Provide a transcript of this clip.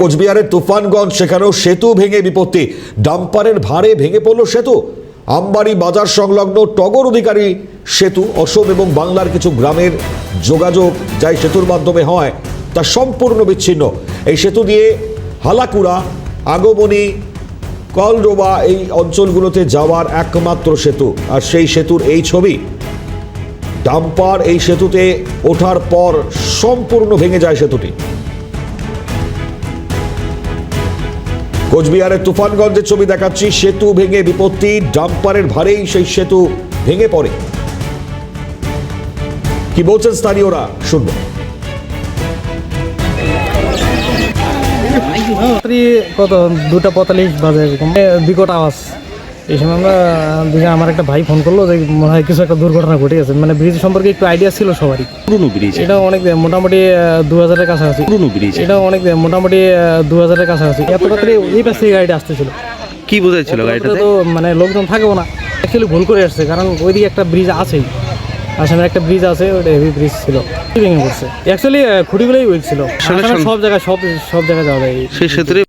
কোচবিহারের তুফানগঞ্জ, সেখানেও সেতু ভেঙে বিপত্তি। ডাম্পারের ভারে ভেঙে পড়ল সেতু। আমবাড়ি বাজার সংলগ্ন টগর অধিকারী সেতু অসম এবং বাংলার কিছু গ্রামের যোগাযোগ যাই সেতুর মাধ্যমে হয়, তা সম্পূর্ণ বিচ্ছিন্ন। এই সেতু দিয়ে হালাকুড়া, আগমনী কলডোবা এই অঞ্চলগুলোতে যাওয়ার একমাত্র সেতু। আর সেই সেতুর এই ছবি, ডাম্পার এই সেতুতে ওঠার পর সম্পূর্ণ ভেঙে যায় সেতুটি। কোচবিহারের তুফানগঞ্জের ছবি দেখাচ্ছি। সেতু ভেঙে বিপত্তি, ডাম্পারের ভারেই সেই সেতু ভেঙে পড়ে। কি বলছেন স্থানীয়রা? শুনব। কত? দুটা পঁয়তাল্লিশ বাজে বিকট আওয়াজ। এই সময় আমরা দিকে আমার একটা ভাই ফোন করল যে মনে হয় কিছু একটা দুর্ঘটনা ঘটে গেছে। মানে ব্রিজ সম্পর্কে একটু আইডিয়া ছিল সবারই। পুরনো ব্রিজ এটা। অনেক মোটামুটি দু হাজারের কাছাকাছি। পুরনো ব্রিজ এটা। অনেক মোটামুটি দু হাজারের কাছাকাছি। এত রাত্রে এই পাশ থেকে গাড়িটা আসতেছিল। কি বোঝাচ্ছিল গাড়িটাতে? তো মানে লোকজন থাকেও না। অ্যাকচুয়ালি ভুল করে আসছে কারণ ওইদিকে একটা ব্রিজ আছেই। আসামের একটা ব্রিজ আছে ওটা হেভি ব্রিজ ছিল। ভেঙে পড়ছে? অ্যাকচুয়ালি খুঁটিগুলোই উইক ছিল। সব জায়গায় সব সব জায়গায় যাওয়া যায়। সেই সেতুরে